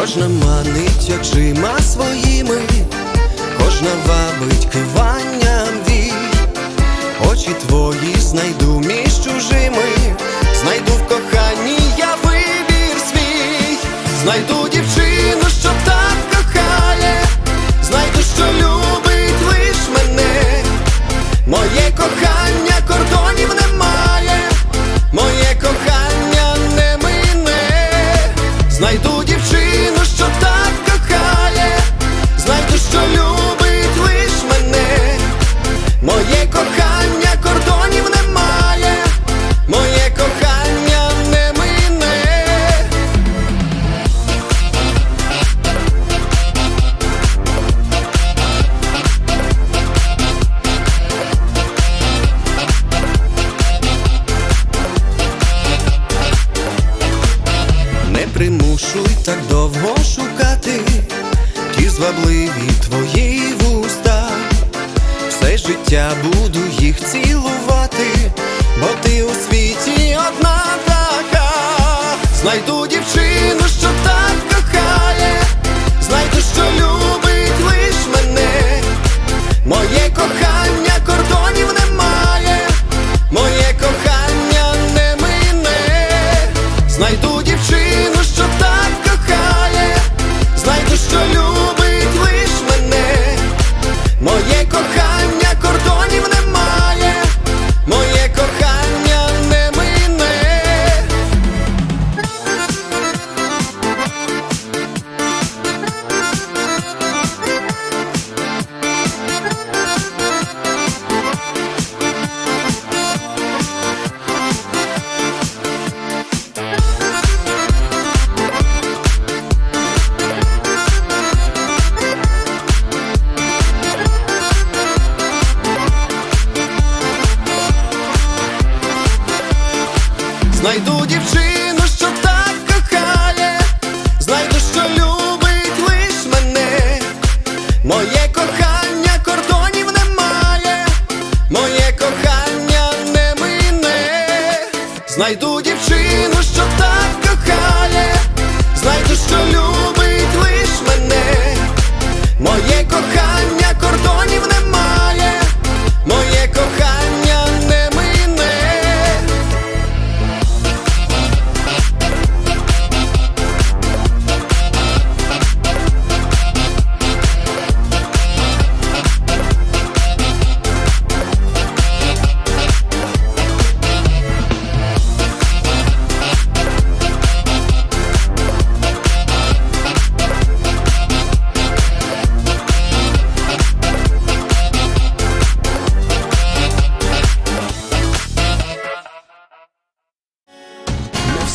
Кожна манить очима своїми, дівчину, що так кохає, знайду, що любить лиш мене, моє кохання кордонів немає, моє кохання не мине, знайду довго шукати ті звабливі твої вуста. Все життя буду їх цілувати, бо ти у світі одна така. Знайду дівчину, що так кохає, знайду, що любить Знайду дівчину, що так кохає, знайду, що любить лиш мене. Моє кохання кордонів немає, моє кохання не мине. Знайду дівчину, що так кохає, знайду, що любить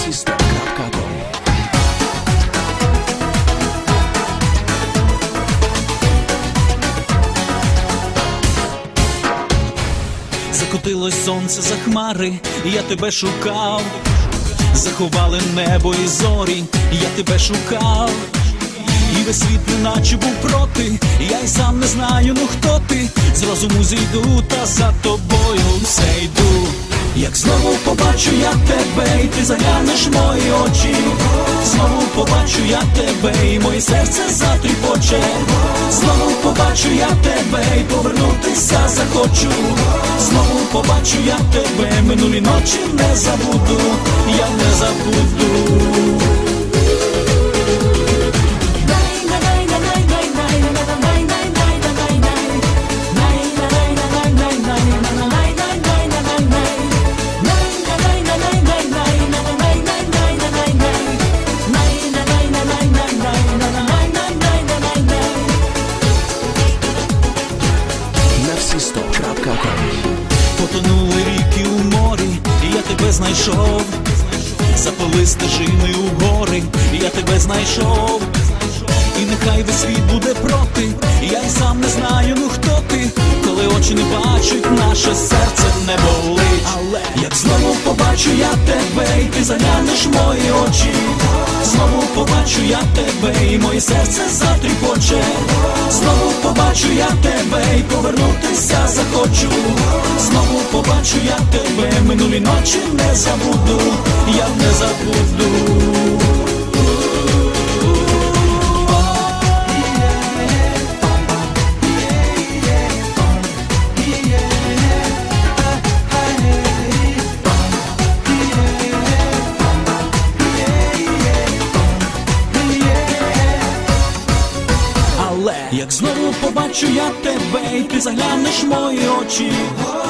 на Закотилось сонце за хмари, я тебе шукав, заховали небо і зорі, я тебе шукав, і весь світ неначе був проти, я й сам не знаю, ну хто ти, з розуму зійду, та за тобою все йду. Як знову побачу я тебе, і ти заглянеш мої очі, знову побачу я тебе, і моє серце затріпоче, знову побачу я тебе, і повернутися захочу, знову побачу я тебе, минулі ночі не забуду, я не забуду. запали стежини у гори, я тебе знайшов, і нехай весь світ буде проти. Я й сам не знаю, ну хто ти, коли очі не бачать, наше серце не болить. Але як знову побачу я тебе, і ти заглянеш мої очі. Знову побачу я тебе, і моє серце затріпоче. Знову побачу я тебе, і повернутися захочу. Знову побачу я тебе, минулі ночі не забуду, я не забуду. Але як знову побачу я тебе, і ти заглянеш в мої очі.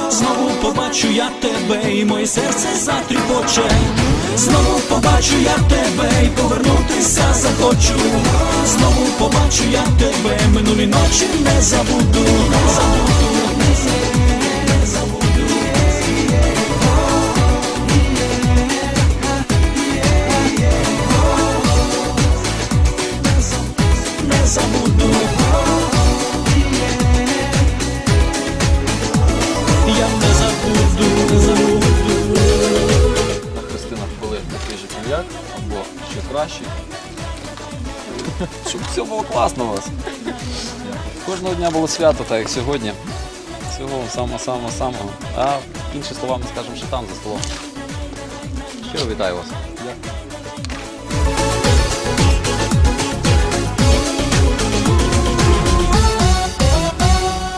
Знову побачу я тебе, і моє серце затріпоче. Знову побачу я тебе, і повернутися захочу. Знову побачу я тебе, минулі ночі не забуду, не забуду, ще кращий. Щоб все було класно у вас. Кожного дня було свято, так як сьогодні. Всього самого-самого самого. А інші слова ми скажемо, що там за столом. Щиро вітаю вас. Дякую.